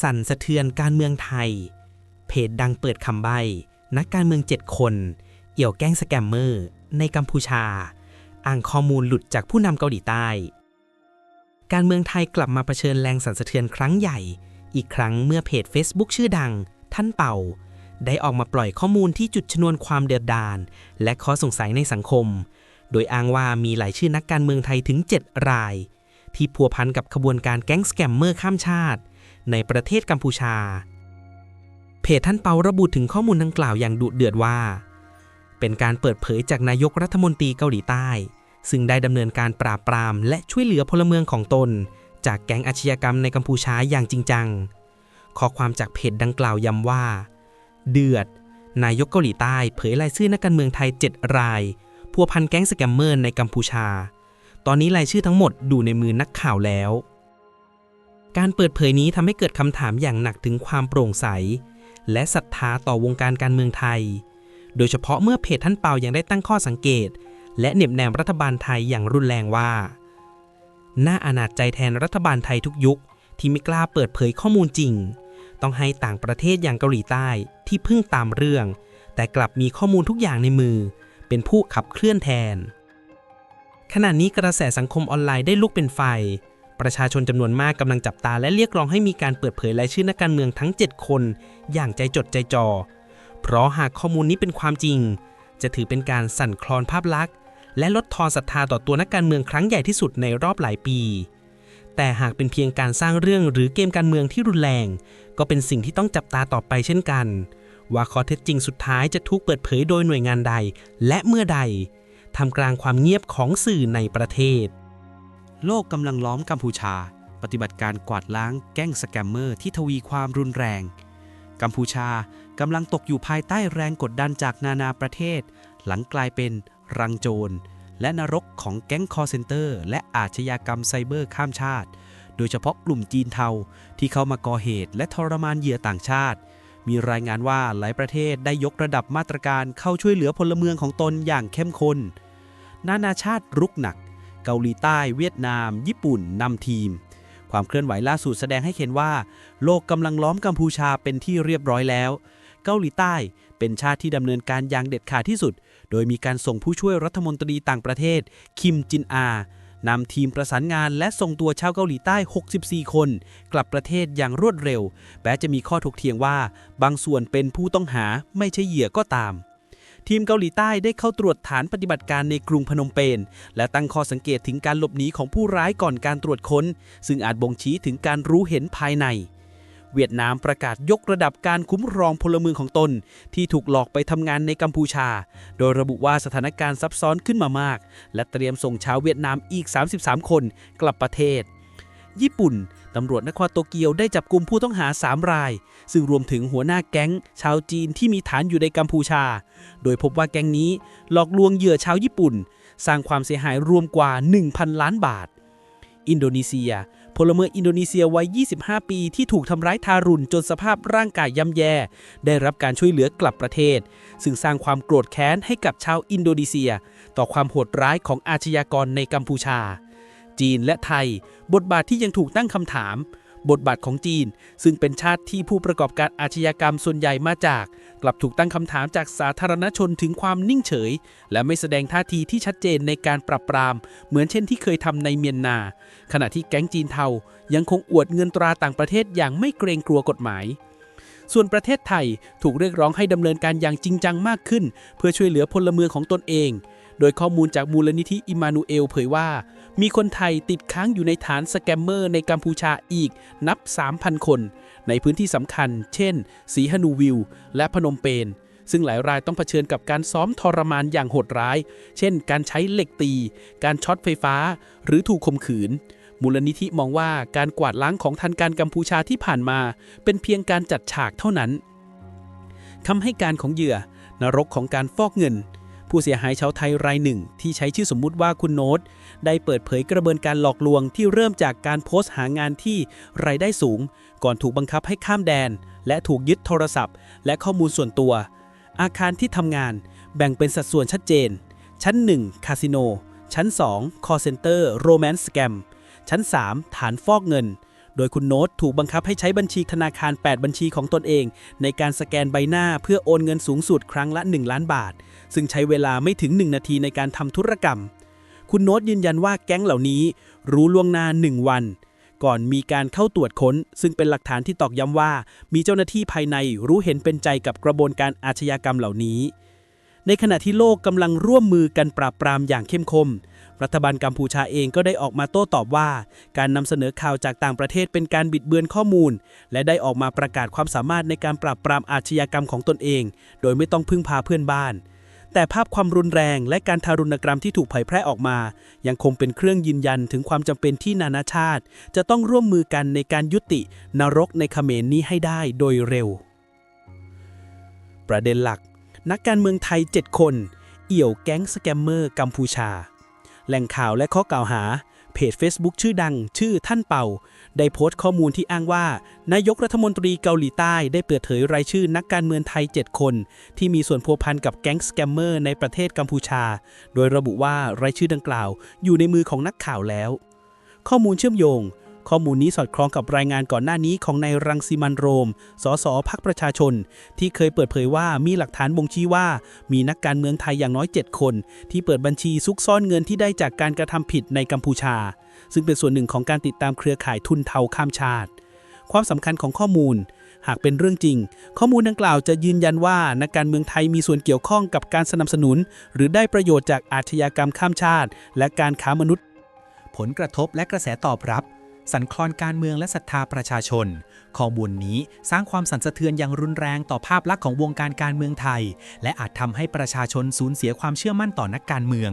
สั่นสะเทือนการเมืองไทย เพจดังเปิดคำใบ้ นักการเมืองเจ็ดคน เอี่ยวแก๊งสแกมเมอร์ ในกัมพูชา อ้างข้อมูลหลุดจากผู้นำเกาหลีใต้ การเมืองไทยกลับมาเผชิญแรงสั่นสะเทือนครั้งใหญ่ อีกครั้งเมื่อเพจ Facebook ชื่อดัง ท่านเป่า ได้ออกมาปล่อยข้อมูลที่จุดชนวนความเดือดดาลและข้อสงสัยในสังคม โดยอ้างว่ามีหลายชื่อนักการเมืองไทยถึง 7 ราย ที่พัวพันกับขบวนการแก๊งสแกมเมอร์ข้ามชาติ ในประเทศกัมพูชา เพจท่านเปาระบุถึงข้อมูลดังกล่าวอย่างดุเดือดว่า เป็นการเปิดเผยจากนายกรัฐมนตรีเกาหลีใต้ ซึ่งได้ดำเนินการปราบปราม และช่วยเหลือพลเมืองของตน จากแก๊งอาชญากรรมในกัมพูชาอย่างจริงจัง ข้อความจากเพจดังกล่าวย้ำว่า เดือด นายกเกาหลีใต้เผยรายชื่อนักการเมืองไทย 7 รายพัวพันแก๊งสแกมเมอร์ในกัมพูชา ตอนนี้รายชื่อทั้งหมดดูในมือนักข่าวแล้ว การเปิดเผยนี้ทำให้เกิดคำถามอย่างหนักถึงความโปร่งใส และศรัทธาต่อวงการการเมืองไทย โดยเฉพาะเมื่อเพจท่านเปายังได้ตั้งข้อสังเกต และเหน็บแนมรัฐบาลไทยอย่างรุนแรงว่า น่าอานาจใจแทนรัฐบาลไทยทุกยุค ที่ไม่กล้าเปิดเผยข้อมูลจริง ต้องให้ต่างประเทศอย่างเกาหลีใต้ที่เพิ่งตามเรื่อง แต่กลับมีข้อมูลทุกอย่างในมือ เป็นผู้ขับเคลื่อนแทนขณะนี้กระแสสังคมออนไลน์ได้ลุกเป็นไฟ ประชาชนจำนวนมากกำลังจับตาและเรียกร้องให้มีการเปิดเผยรายชื่อนักการเมืองทั้ง 7 คน อย่างใจจดใจจ่อ เพราะหากข้อมูลนี้เป็นความจริง จะถือเป็นการสั่นคลอนภาพลักษณ์และลดทอนศรัทธาต่อตัวนักการเมืองครั้งใหญ่ที่สุดในรอบหลายปี แต่หากเป็นเพียงการสร้างเรื่องหรือเกมการเมืองที่รุนแรง ก็เป็นสิ่งที่ต้องจับตาต่อไปเช่นกัน ว่าข้อเท็จจริงสุดท้ายจะถูกเปิดเผยโดยหน่วยงานใด และเมื่อใดทำกลางความเงียบของสื่อในประเทศ โลกกำลังล้อมกัมพูชา ปฏิบัติการกวาดล้างแก๊งสแกมเมอร์ที่ทวีความรุนแรง กัมพูชากำลังตกอยู่ภายใต้แรงกดดันจากนานาประเทศ หลังกลายเป็นรังโจร และนรกของแก๊งคอเซนเตอร์ และอาชญากรรมไซเบอร์ข้ามชาติ โดยเฉพาะกลุ่มจีนเทาที่เข้ามาก่อเหตุและทรมานเหยื่อต่างชาติ มีรายงานว่าหลายประเทศได้ยกระดับมาตรการเข้าช่วยเหลือพลเมืองของตนอย่างเข้มข้นนานาชาติรุกหนัก เกาหลีใต้ เวียดนาม ญี่ปุ่นนำทีม ความเคลื่อนไหวล่าสุดแสดงให้เห็นว่า โลกกำลังล้อมกัมพูชาเป็นที่เรียบร้อยแล้ว เกาหลีใต้เป็นชาติที่ดำเนินการอย่างเด็ดขาดที่สุด โดยมีการส่งผู้ช่วยรัฐมนตรีต่างประเทศ คิมจินอานำทีมประสานงานและส่งตัวชาวเกาหลีใต้ 64 คน กลับประเทศอย่างรวดเร็วแม้จะมีข้อถกเถียงว่า บางส่วนเป็นผู้ต้องหาไม่ใช่เหยื่อก็ตาม ทีมเกาหลีใต้ได้เข้าตรวจฐานปฏิบัติการในกรุงพนมเปญและตั้งข้อสังเกตถึงการหลบหนีของผู้ร้ายก่อนการตรวจค้น ซึ่งอาจบ่งชี้ถึงการรู้เห็นภายใน เวียดนามประกาศยกระดับการคุ้มครองพลเมืองของตน ที่ถูกหลอกไปทำงานในกัมพูชา โดยระบุว่าสถานการณ์ซับซ้อนขึ้นมามาก และเตรียมส่งชาวเวียดนามอีก 33 คนกลับประเทศ ญี่ปุ่น ตำรวจนครโตเกียวได้จับกลุ่มผู้ต้องหา 3 ราย ซึ่งรวมถึงหัวหน้าแก๊ง ชาวจีนที่มีฐานอยู่ในกัมพูชา โดยพบว่าแก๊งนี้หลอกลวงเหยื่อชาวญี่ปุ่น สร้างความเสียหายรวมกว่า 1,000 ล้านบาท อินโดนีเซีย พลเมืองอินโดนีเซียวัย 25 ปีที่ถูกทำร้ายทารุณจนสภาพร่างกายย่ำแย่ ได้รับการช่วยเหลือกลับประเทศ ซึ่งสร้างความโกรธแค้นให้กับชาวอินโดนีเซีย ต่อความโหดร้ายของอาชญากรในกัมพูชา จีนและไทย บทบาทที่ยังถูกตั้งคำถาม บทบาทของจีน ซึ่งเป็นชาติที่ผู้ประกอบการอาชญากรรมส่วนใหญ่มาจาก กลับถูกตั้งคำถามจากสาธารณชนถึงความนิ่งเฉย และไม่แสดงท่าทีที่ชัดเจนในการปรับปราม เหมือนเช่นที่เคยทำในเมียนนา ขณะที่แก๊งจีนเทายังคงอวดเงินตราต่างประเทศอย่างไม่เกรงกลัวกฎหมายส่วนประเทศไทยถูกเรียกร้องให้ดำเนินการอย่างจริงจังมากขึ้น เพื่อช่วยเหลือพลเมืองของตนเอง โดยข้อมูลจากมูลนิธิอิมานูเอลเผยว่า มีคนไทยติดค้างอยู่ในฐานสแกมเมอร์ในกัมพูชาอีกนับ 3,000 คน ในพื้นที่สำคัญ เช่น สีฮนูวิว และพนมเปญซึ่งหลายรายต้องเผชิญกับการซ้อมทรมานอย่างโหดร้าย เช่น การใช้เหล็กตี การช็อตไฟฟ้า หรือถูกข่มขืน มูลนิธิมองว่าการกวาดล้างของทันการกัมพูชาที่ผ่านมา เป็นเพียงการจัดฉากเท่านั้นคำให้การของเหยื่อนรกของการฟอกเงิน ผู้เสียหายชาวไทยรายหนึ่ง ที่ใช้ชื่อสมมุติว่าคุณโน้ต ได้เปิดเผยกระบวนการหลอกลวงที่เริ่มจากการโพสต์หางานที่รายได้สูง ก่อนถูกบังคับให้ข้ามแดน และถูกยึดโทรศัพท์ และข้อมูลส่วนตัว อาคารที่ทำงาน แบ่งเป็นสัดส่วนชัดเจน ชั้น 1 คาสิโน ชั้น2 call center romance scam ชั้น 3 ฐานฟอกเงิน โดยคุณโน้ตถูกบังคับให้ใช้บัญชีธนาคาร 8 บัญชีของตนเอง ในการสแกนใบหน้าเพื่อโอนเงินสูงสุดครั้งละ 1 ล้านบาท ซึ่งใช้เวลาไม่ถึง 1 นาทีในการทำธุรกรรม คุณโน้ตยืนยันว่าแก๊งเหล่านี้ รู้ล่วงหน้า 1 วัน ก่อนมีการเข้าตรวจค้น ซึ่งเป็นหลักฐานที่ตอกย้ำว่า มีเจ้าหน้าที่ภายในรู้เห็นเป็นใจกับกระบวนการอาชญากรรมเหล่านี้ ในขณะที่โลกกำลังร่วมมือกันปราบปรามอย่างเข้มข้น รัฐบาลกัมพูชาเองก็ได้ออกมาโต้ตอบว่า การนำเสนอข่าวจากต่างประเทศเป็นการบิดเบือนข้อมูล และได้ออกมาประกาศความสามารถในการปราบปรามอาชญากรรมของตนเอง โดยไม่ต้องพึ่งพาเพื่อนบ้าน แต่ภาพความรุนแรงและการทารุณกรรมที่ถูกเผยแพร่ออกมา ยังคงเป็นเครื่องยืนยันถึงความจำเป็นที่นานาชาติ จะต้องร่วมมือกันในการยุตินรกในเขมรนี้ให้ได้โดยเร็ว ประเด็นหลัก นักการเมืองไทย 7 คน เอี่ยวแก๊งสแกมเมอร์กัมพูชา แหล่งข่าวและข้อกล่าวหา เพจ Facebook ชื่อดัง ชื่อท่านเป่า ได้โพสต์ข้อมูลที่อ้างว่า นายกรัฐมนตรีเกาหลีใต้ได้เปิดเผยรายชื่อนักการเมืองไทย 7 คน ที่มีส่วนพัวพันกับแก๊งสแกมเมอร์ในประเทศกัมพูชา โดยระบุว่ารายชื่อดังกล่าว อยู่ในมือของนักข่าวแล้ว ข้อมูลเชื่อมโยง ข้อมูลนี้สอดคล้องกับรายงานก่อนหน้านี้ของนายรังสิมันโรม สสพักประชาชน ที่เคยเปิดเผยว่ามีหลักฐานบ่งชี้ว่า มีนักการเมืองไทยอย่างน้อย 7 คน ที่เปิดบัญชีซุกซ่อนเงินที่ได้จากการกระทำผิดในกัมพูชา ซึ่งเป็นส่วนหนึ่งของการติดตามเครือข่ายทุนเทาข้ามชาติ ความสำคัญของข้อมูล หากเป็นเรื่องจริง ข้อมูลดังกล่าวจะยืนยันว่านักการเมืองไทยมีส่วนเกี่ยวข้องกับการสนับสนุน หรือได้ประโยชน์จากอาชญากรรมข้ามชาติ และการค้ามนุษย์ ผลกระทบและกระแสตอบรับ สันคลอนการเมืองและศรัทธาประชาชน ข้อมูลนี้สร้างความสั่นสะเทือนอย่างรุนแรงต่อภาพลักษณ์ของวงการการเมืองไทย และอาจทำให้ประชาชนสูญเสียความเชื่อมั่นต่อนักการเมือง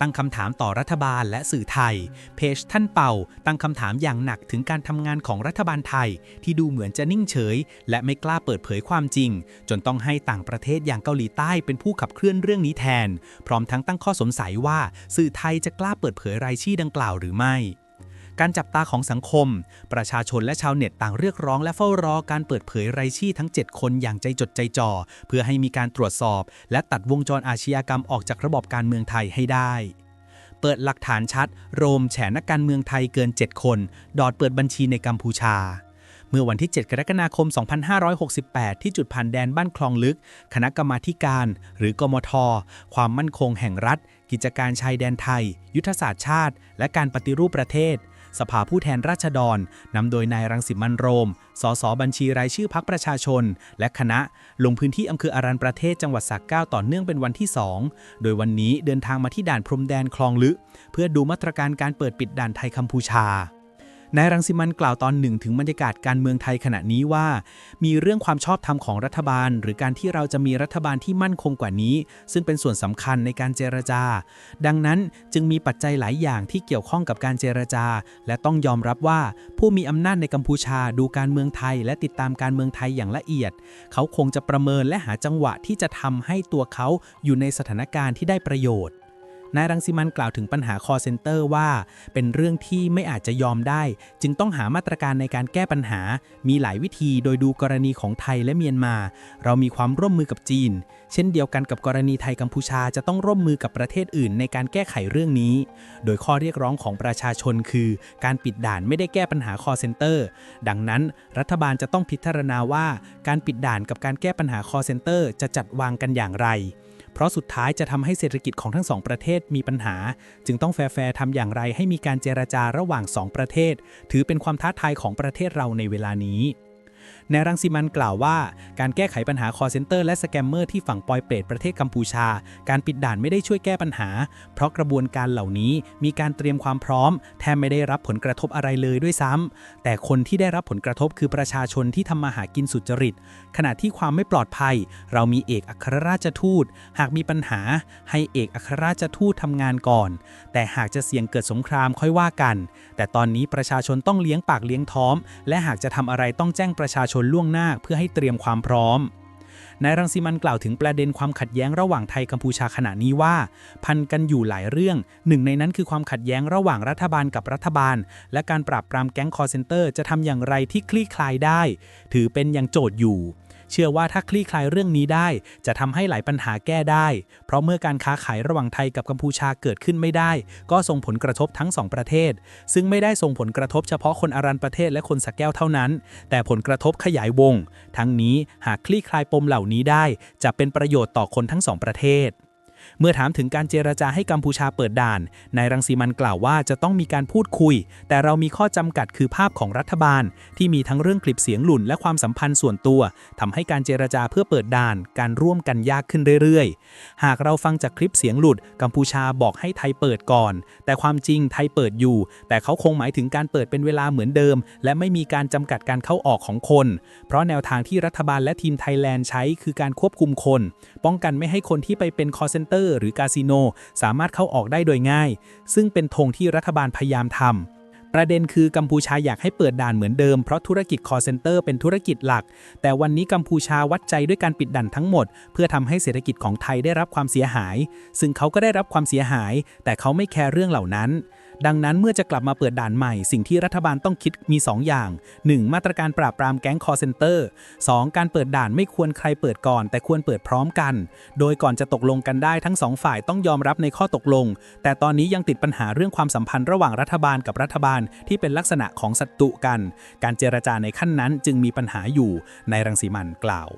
ตั้งคำถามต่อรัฐบาลและสื่อไทย เพจท่านเป่า ตั้งคำถามอย่างหนักถึงการทำงานของรัฐบาลไทย ที่ดูเหมือนจะนิ่งเฉย และไม่กล้าเปิดเผยความจริง จนต้องให้ต่างประเทศอย่างเกาหลีใต้เป็นผู้ขับเคลื่อนเรื่องนี้แทน พร้อมทั้งตั้งข้อสงสัยว่า สื่อไทยจะกล้าเปิดเผยรายชื่อดังกล่าวหรือไม่ การจับตาของสังคม ประชาชนและชาวเน็ตต่างเรียกร้องและเฝ้ารอการเปิดเผยรายชื่อทั้ง 7 คนอย่างใจจดใจจ่อ เพื่อให้มีการตรวจสอบ และตัดวงจรอาชญากรรมออกจากระบบการเมืองไทยให้ได้เปิดหลักฐานชัด โรมแฉนักการเมืองไทยเกิน 7 คน ดอดเปิดบัญชีในกัมพูชา เมื่อวันที่ 7 กรกฎาคม 2568 ที่จุดผ่านแดนบ้านคลองลึก คณะกรรมาธิการ หรือกมท ความมั่นคงแห่งรัฐ กิจการชายแดนไทย ยุทธศาสตร์ชาติ และการปฏิรูปประเทศ สภาผู้แทนราษฎรนำโดยนายรังสิมันโรม สสบัญชีรายชื่อพักประชาชน และคณะลงพื้นที่อำเภออารันประเทศจังหวัดสักแก้วต่อเนื่องเป็นวันที่ 2 โดยวันนี้เดินทางมาที่ด่านพรมแดนคลองลึก เพื่อดูมาตรการการเปิดปิดด่านไทยกัมพูชา นายรังสิมันกล่าวตอนหนึ่งถึงบรรยากาศการเมืองไทยขณะนี้ว่า มีเรื่องความชอบธรรมของรัฐบาล หรือการที่เราจะมีรัฐบาลที่มั่นคงกว่านี้ ซึ่งเป็นส่วนสำคัญในการเจรจา ดังนั้นจึงมีปัจจัยหลายอย่างที่เกี่ยวข้องกับการเจรจา และต้องยอมรับว่า ผู้มีอำนาจในกัมพูชาดูการเมืองไทย และติดตามการเมืองไทยอย่างละเอียด เขาคงจะประเมินและหาจังหวะที่จะทำให้ตัวเขาอยู่ในสถานการณ์ที่ได้ประโยชน์ นายรังสิมันกล่าวถึงปัญหา call center ว่า เป็นเรื่องที่ไม่อาจจะยอมได้ จึงต้องหามาตรการในการแก้ปัญหา มีหลายวิธีโดยดูกรณีของไทยและเมียนมา เรามีความร่วมมือกับจีน เช่นเดียวกันกับกรณีไทยกัมพูชาจะต้องร่วมมือกับประเทศอื่นในการแก้ไขเรื่องนี้ โดยข้อเรียกร้องของประชาชนคือ การปิดด่านไม่ได้แก้ปัญหา call center ดังนั้น รัฐบาลจะต้องพิจารณาว่า การปิดด่านกับการแก้ปัญหา call center จะจัดวางกันอย่างไร เพราะสุดท้ายจะทำให้เศรษฐกิจของทั้งสองประเทศมีปัญหา จึงต้องแฟร์ๆทำอย่างไรให้มีการเจรจาระหว่างสองประเทศ ถือเป็นความท้าทายของประเทศเราในเวลานี้ นายรังสิมันกล่าวว่าการแก้ไขปัญหา call center และสแกมเมอร์ที่ฝั่งปอยเปรตประเทศกัมพูชา การปิดด่านไม่ได้ช่วยแก้ปัญหา เพราะกระบวนการเหล่านี้มีการเตรียมความพร้อม แทบไม่ได้รับผลกระทบอะไรเลยด้วยซ้ำแต่คนที่ได้รับผลกระทบคือประชาชนที่ทำมาหากินสุจริต ขณะที่ความไม่ปลอดภัย เรามีเอกอัครราชทูต หากมีปัญหาให้เอกอัครราชทูตทำงานก่อน แต่หากจะเสี่ยงเกิดสงครามค่อยว่ากัน แต่ตอนนี้ประชาชนต้องเลี้ยงปากเลี้ยงท้องและหากจะทำอะไรต้องแจ้งประชาชนล่วงหน้าเพื่อให้เตรียมความพร้อมนายรังสิมันกล่าวถึงประเด็นความขัดแย้งระหว่างไทยกัมพูชาขณะนี้ว่า พันกันอยู่หลายเรื่อง หนึ่งในนั้นคือความขัดแย้งระหว่างรัฐบาลกับรัฐบาล และการปราบปรามแก๊งคอร์เซนเตอร์จะทำอย่างไรที่คลี่คลายได้ ถือเป็นอย่างโจทย์อยู่ เชื่อว่าถ้าคลี่คลายเรื่องนี้ได้ จะทำให้หลายปัญหาแก้ได้ เพราะเมื่อการค้าขายระหว่างไทยกับกัมพูชาเกิดขึ้นไม่ได้ ก็ส่งผลกระทบทั้งสองประเทศ ซึ่งไม่ได้ส่งผลกระทบเฉพาะคนอารันประเทศและคนสักแก้วเท่านั้น แต่ผลกระทบขยายวง ทั้งนี้หากคลี่คลายปมเหล่านี้ได้ จะเป็นประโยชน์ต่อคนทั้งสองประเทศ เมื่อถามถึงการเจรจาให้กัมพูชาเปิดด่าน นายรังสีมันกล่าวว่าจะต้องมีการพูดคุย แต่เรามีข้อจำกัดคือภาพของรัฐบาล ที่มีทั้งเรื่องคลิปเสียงหลุนและความสัมพันธ์ส่วนตัวทำให้การเจรจาเพื่อเปิดด่าน การร่วมกันยากขึ้นเรื่อยๆ หากเราฟังจากคลิปเสียงหลุด กัมพูชาบอกให้ไทยเปิดก่อน แต่ความจริงไทยเปิดอยู่ แต่เขาคงหมายถึงการเปิดเป็นเวลาเหมือนเดิม และไม่มีการจำกัดการเข้าออกของคน เพราะแนวทางที่รัฐบาลและทีมไทยแลนด์ใช้คือการควบคุมคน ป้องกันไม่ให้คนที่ไปเป็นคอเซนเตอร์ หรือคาสิโน สามารถเข้าออกได้โดยง่าย ซึ่งเป็นธงที่รัฐบาลพยายามทำประเด็นคือกัมพูชาอยากให้เปิดด่านเหมือนเดิมเพราะธุรกิจคอเซนเตอร์เป็นธุรกิจหลัก แต่วันนี้กัมพูชาวัดใจด้วยการปิดด่านทั้งหมด เพื่อทำให้เศรษฐกิจของไทยได้รับความเสียหาย ซึ่งเขาก็ได้รับความเสียหาย แต่เขาไม่แคร์เรื่องเหล่านั้น ดังนั้นเมื่อจะกลับมาเปิดด่านใหม่ สิ่งที่รัฐบาลต้องคิดมี 2 อย่าง 1. มาตรการปราบปรามแก๊งคอเซนเตอร์ 2. การเปิดด่านไม่ควรใครเปิดก่อน แต่ควรเปิดพร้อมกัน โดยก่อนจะตกลงกันได้ทั้งสองฝ่ายต้องยอมรับในข้อตกลง แต่ตอนนี้ยังติดปัญหาเรื่องความสัมพันธ์ระหว่างรัฐบาลกับรัฐบาลที่เป็นลักษณะของศัตรูกัน การเจรจาในขั้นนั้นจึงมีปัญหาอยู่ในรังสีมันกล่าว